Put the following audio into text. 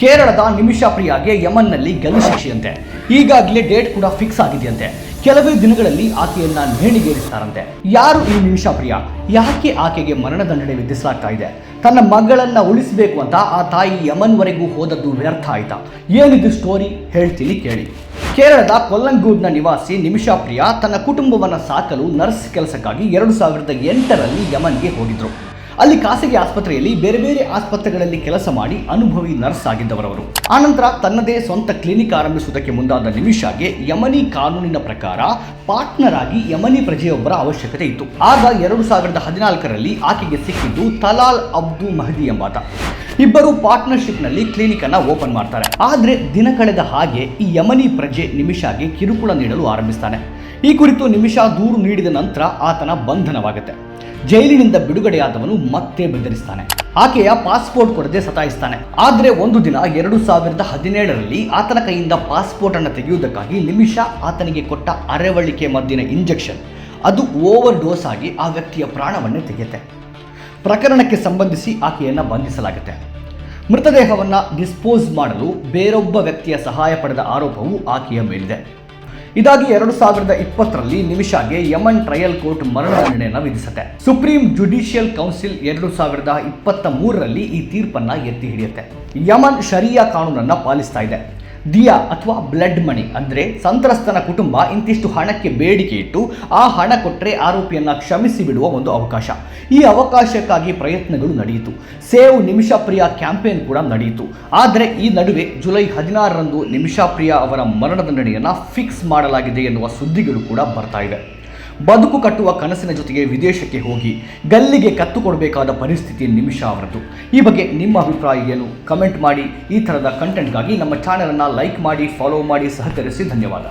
ಕೇರಳದ ನಿಮಿಷಾ ಪ್ರಿಯಾಗೆ ಯಮನ್ನಲ್ಲಿ ಗಲ್ಲು ಶಿಕ್ಷೆಯಂತೆ. ಈಗಾಗಲೇ ಡೇಟ್ ಕೂಡ ಫಿಕ್ಸ್ ಆಗಿದೆಯಂತೆ. ಕೆಲವೇ ದಿನಗಳಲ್ಲಿ ಆಕೆಯನ್ನ ನೇಣಿಗೇರಿಸ್ತಾರಂತೆ. ಯಾರು ಈ ನಿಮಿಷಾ ಪ್ರಿಯಾ? ಯಾಕೆ ಆಕೆಗೆ ಮರಣದಂಡನೆ ವಿಧಿಸಲಾಗ್ತಾ ಇದೆ? ತನ್ನ ಮಗಳನ್ನ ಉಳಿಸಬೇಕು ಅಂತ ಆ ತಾಯಿ ಯಮನ್ವರೆಗೂ ಹೋದದ್ದು ವ್ಯರ್ಥ ಆಯ್ತಾ? ಏನಿದು ಸ್ಟೋರಿ ಹೇಳ್ತೀನಿ ಕೇಳಿ. ಕೇರಳದ ಕೊಲ್ಲಂಗೂಡ್ನ ನಿವಾಸಿ ನಿಮಿಷಾ ಪ್ರಿಯಾ ತನ್ನ ಕುಟುಂಬವನ್ನು ಸಾಕಲು ನರ್ಸ್ ಕೆಲಸಕ್ಕಾಗಿ ಎರಡು ಸಾವಿರದ ಎಂಟರಲ್ಲಿ ಯಮನ್ಗೆ ಹೋಗಿದ್ರು. ಅಲ್ಲಿ ಖಾಸಗಿ ಆಸ್ಪತ್ರೆಯಲ್ಲಿ ಬೇರೆ ಬೇರೆ ಆಸ್ಪತ್ರೆಗಳಲ್ಲಿ ಕೆಲಸ ಮಾಡಿ ಅನುಭವಿ ನರ್ಸ್ ಆಗಿದ್ದವರವರು. ಆನಂತರ ತನ್ನದೇ ಸ್ವಂತ ಕ್ಲಿನಿಕ್ ಆರಂಭಿಸುವುದಕ್ಕೆ ಮುಂದಾದ ನಿಮಿಷಾಗೆ ಯಮನಿ ಕಾನೂನಿನ ಪ್ರಕಾರ ಪಾರ್ಟ್ನರ್ ಆಗಿ ಯಮನಿ ಪ್ರಜೆಯೊಬ್ಬರ ಅವಶ್ಯಕತೆ ಇತ್ತು. ಆಗ ಎರಡು ಸಾವಿರದ ಹದಿನಾಲ್ಕರಲ್ಲಿ ಆಕೆಗೆ ಸಿಕ್ಕಿದ್ದು ತಲಾಲ್ ಅಬ್ದು ಮಹದಿ ಎಂಬಾತ. ಇಬ್ಬರು ಪಾರ್ಟ್ನರ್ಶಿಪ್ನಲ್ಲಿ ಕ್ಲಿನಿಕ್ ಅನ್ನ ಓಪನ್ ಮಾಡ್ತಾರೆ. ಆದ್ರೆ ದಿನ ಕಳೆದ ಹಾಗೆ ಈ ಯಮನಿ ಪ್ರಜೆ ನಿಮಿಷಾಗೆ ಕಿರುಕುಳ ನೀಡಲು ಆರಂಭಿಸ್ತಾನೆ. ಈ ಕುರಿತು ನಿಮಿಷಾ ದೂರು ನೀಡಿದ ನಂತರ ಆತನ ಬಂಧನವಾಗುತ್ತೆ. ಜೈಲಿನಿಂದ ಬಿಡುಗಡೆಯಾದವನು ಮತ್ತೆ ಬೆದರಿಸ್ತಾನೆ. ಆಕೆಯ ಪಾಸ್ಪೋರ್ಟ್ ಕೊಡದೆ ಸತಾಯಿಸ್ತಾನೆ. ಆದ್ರೆ ಒಂದು ದಿನ ಎರಡು ಸಾವಿರದ ಹದಿನೇಳರಲ್ಲಿ ಆತನ ಕೈಯಿಂದ ಪಾಸ್ಪೋರ್ಟ್ ಅನ್ನು ತೆಗೆಯುವುದಕ್ಕಾಗಿ ನಿಮಿಷ ಆತನಿಗೆ ಕೊಟ್ಟ ಅರೆವಳಿಕೆ ಮದ್ದಿನ ಇಂಜೆಕ್ಷನ್. ಅದು ಓವರ್ ಡೋಸ್ ಆಗಿ ಆ ವ್ಯಕ್ತಿಯ ಪ್ರಾಣವನ್ನೇ ತೆಗೆಯುತ್ತೆ. ಪ್ರಕರಣಕ್ಕೆ ಸಂಬಂಧಿಸಿ ಆಕೆಯನ್ನು ಬಂಧಿಸಲಾಗುತ್ತೆ. ಮೃತದೇಹವನ್ನು ಡಿಸ್ಪೋಸ್ ಮಾಡಲು ಬೇರೊಬ್ಬ ವ್ಯಕ್ತಿಯ ಸಹಾಯ ಪಡೆದ ಆರೋಪವು ಆಕೆಯ ಮೇಲಿದೆ. ಇದಾಗಿ ಎರಡು ಸಾವಿರದ ಇಪ್ಪತ್ತರಲ್ಲಿ ನಿಮಿಷಾಗೆ ಯಮನ್ ಟ್ರಯಲ್ ಕೋರ್ಟ್ ಮರಣದಂಡನೆಯನ್ನು ವಿಧಿಸುತ್ತೆ. ಸುಪ್ರೀಂ ಜುಡಿಷಿಯಲ್ ಕೌನ್ಸಿಲ್ ಎರಡು ಸಾವಿರದ ಇಪ್ಪತ್ತ ಮೂರರಲ್ಲಿ ಈ ತೀರ್ಪನ್ನ ಎತ್ತಿ ಹಿಡಿಯುತ್ತೆ. ಯಮನ್ ಶರಿಯಾ ಕಾನೂನನ್ನ ಪಾಲಿಸ್ತಾ ಇದೆ. ದಿಯಾ ಅಥವಾ ಬ್ಲಡ್ ಮನಿ, ಅಂದರೆ ಸಂತ್ರಸ್ತನ ಕುಟುಂಬ ಇಂತಿಷ್ಟು ಹಣಕ್ಕೆ ಬೇಡಿಕೆ ಇಟ್ಟು ಆ ಹಣ ಕೊಟ್ಟರೆ ಆರೋಪಿಯನ್ನು ಕ್ಷಮಿಸಿ ಬಿಡುವ ಒಂದು ಅವಕಾಶ. ಈ ಅವಕಾಶಕ್ಕಾಗಿ ಪ್ರಯತ್ನಗಳು ನಡೆಯಿತು. ಸೇವ್ ನಿಮಿಷಪ್ರಿಯ ಕ್ಯಾಂಪೇನ್ ಕೂಡ ನಡೆಯಿತು. ಆದರೆ ಈ ನಡುವೆ ಜುಲೈ ಹದಿನಾರರಂದು ನಿಮಿಷಾಪ್ರಿಯ ಅವರ ಮರಣದಂಡನೆಯನ್ನು ಫಿಕ್ಸ್ ಮಾಡಲಾಗಿದೆ ಎನ್ನುವ ಸುದ್ದಿಗಳು ಕೂಡ ಬರ್ತಾ ಇದೆ ಬದುಕು ಕಟ್ಟುವ ಕನಸಿನ ಜೊತೆಗೆ ವಿದೇಶಕ್ಕೆ ಹೋಗಿ ಗಲ್ಲಿಗೆ ಕತ್ತು ಕೊಡಬೇಕಾದ ಪರಿಸ್ಥಿತಿ ನಿಮಿಷ ಅವರದ್ದು ಈ ಬಗ್ಗೆ ನಿಮ್ಮ ಅಭಿಪ್ರಾಯ ಏನು? ಕಮೆಂಟ್ ಮಾಡಿ. ಈ ಥರದ ಕಂಟೆಂಟ್ಗಾಗಿ ನಮ್ಮ ಚಾನಲನ್ನು ಲೈಕ್ ಮಾಡಿ ಫಾಲೋ ಮಾಡಿ. ಸಹಕರಿಸಿ ಧನ್ಯವಾದ.